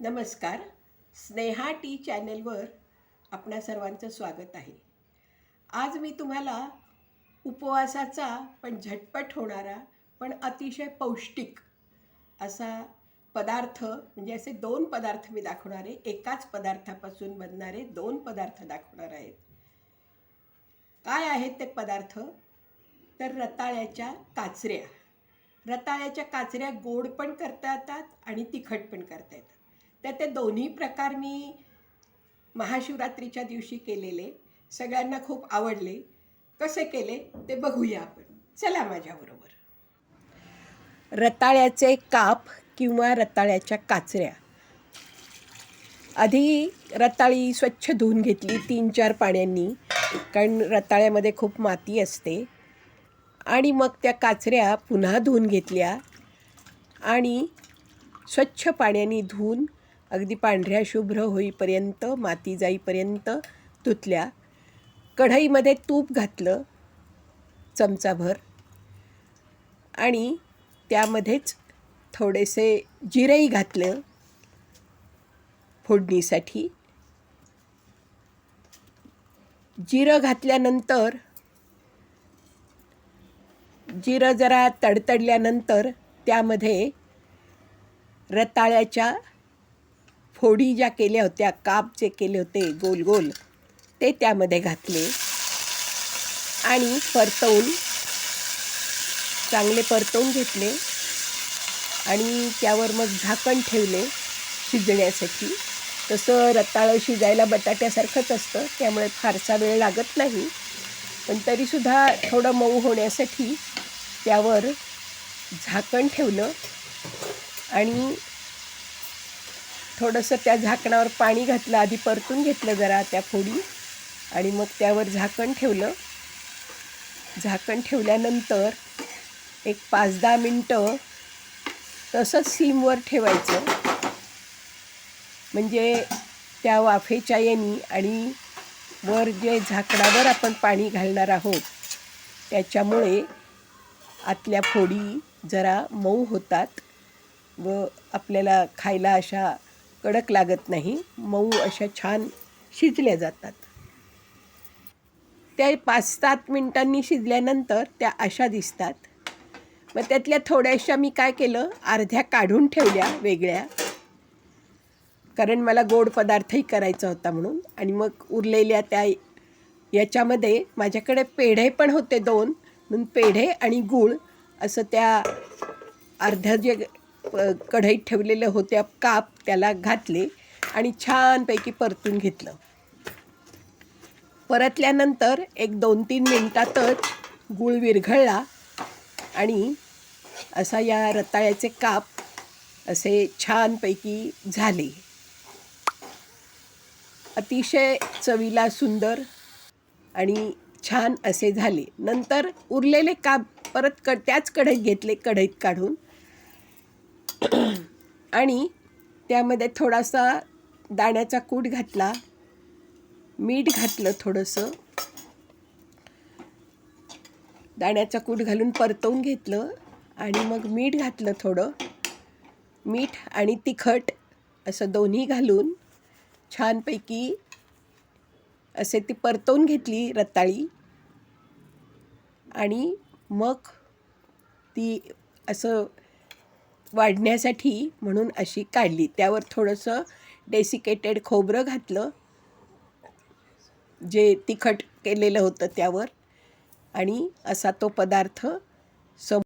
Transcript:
नमस्कार. स्नेहा टी चॅनेलवर आपणा सर्वांचं स्वागत आहे. आज मी तुम्हाला उपवासाचा पण झटपट होणारा पण अतिशय पौष्टिक असा पदार्थ म्हणजे असे दोन पदार्थ मी दाखवणार आहे. एकाच पदार्थापासून बनणारे दोन पदार्थ दाखवणार आहेत. काय आहेत ते पदार्थ? तर रताळ्याच्या काचऱ्या. रताळ्याच्या काचऱ्या गोड पण करता येतात आणि तिखट पण करता येतात. तर ते दोन्ही प्रकार मी महाशिवरात्रीच्या दिवशी केलेले. सगळ्यांना खूप आवडले. कसे केले ते बघूया आपण. चला माझ्याबरोबर. रताळ्याचे काप किंवा रताळ्याच्या काचऱ्या. आधी रताळी स्वच्छ धुवून घेतली तीन चार पाण्यांनी कारण रताळ्यामध्ये खूप माती असते. आणि मग त्या काचऱ्या पुन्हा धुवून घेतल्या. आणि स्वच्छ पाण्याने धुवून अगदी पांढऱ्या शुभ्र होईपर्यंत माती जाईपर्यंत धुतल्या. कढईमध्ये तूप घातलं चमचाभर आणि त्यामध्येच थोडेसे जिरंही घातलं फोडणीसाठी. जिरं घातल्यानंतर जिरं जरा तडतडल्यानंतर त्यामध्ये रताळ्याच्या फोडी ज्या केल्या होत्या काप जे केले होते गोल गोल ते त्यामध्ये घातले. आणि परतवून चांगले परतवून घेतले. आणि त्यावर मग झाकण ठेवले शिजण्यासाठी. तसं रताळं शिजायला बटाट्यासारखंच असतं त्यामुळे फारसा वेळ लागत नाही. पण तरीसुद्धा थोडं मऊ होण्यासाठी त्यावर झाकण ठेवलं. आणि थोडंसं त्या झाकणावर पाणी घातलं आधी परतून घेतलं जरा त्या फोडी आणि मग त्यावर झाकण ठेवलं. झाकण ठेवल्यानंतर एक पाच दहा मिनटं तसंच सीमवर ठेवायचं. म्हणजे त्या वाफेच्या येणी आणि वर जे झाकणावर आपण पाणी घालणार आहोत त्याच्यामुळे आतल्या फोडी जरा मऊ होतात व आपल्याला खायला अशा कडक लागत नाही. मऊ अशा छान शिजल्या जातात. त्या पाच सात मिनटांनी शिजल्यानंतर त्या अशा दिसतात. मग त्यातल्या थोड्याशा मी काय केलं? अर्ध्या काढून ठेवल्या वेगळ्या. कारण मला गोड पदार्थही करायचा होता म्हणून. आणि मग उरलेल्या त्या याच्यामध्ये माझ्याकडे पेढे पण होते दोन. म्हणून पेढे आणि गूळ असं त्या अर्ध्या जे कढईत ठेवलेल्या होत्या काप त्याला घातले आणि छानपैकी परतून घेतलं. परतल्यानंतर एक दोन तीन मिनटातच गूळ विरघळला आणि असा या रताळ्याचे काप असे छानपैकी झाले. अतिशय चवीला सुंदर आणि छान असे झाले. नंतर उरलेले काप परत क त्याच कढईत घेतले कढईत काढून. आणि त्यामध्ये थोडासा दाण्याचा कूट घातला. मीठ घातलं थोडंसं. दाण्याचा कूट घालून परतवून घेतलं आणि मग मीठ घातलं थोडं. मीठ आणि तिखट असं दोन्ही घालून छानपैकी असे ती परतवून घेतली रताळी. आणि मग ती असं वाढण्यासाठी म्हणून अशी काढली. त्यावर थोडंसं डेसिकेटेड खोबरं घातलं. जे तिखट केलेलं होतं त्यावर. आणि असा तो पदार्थ सम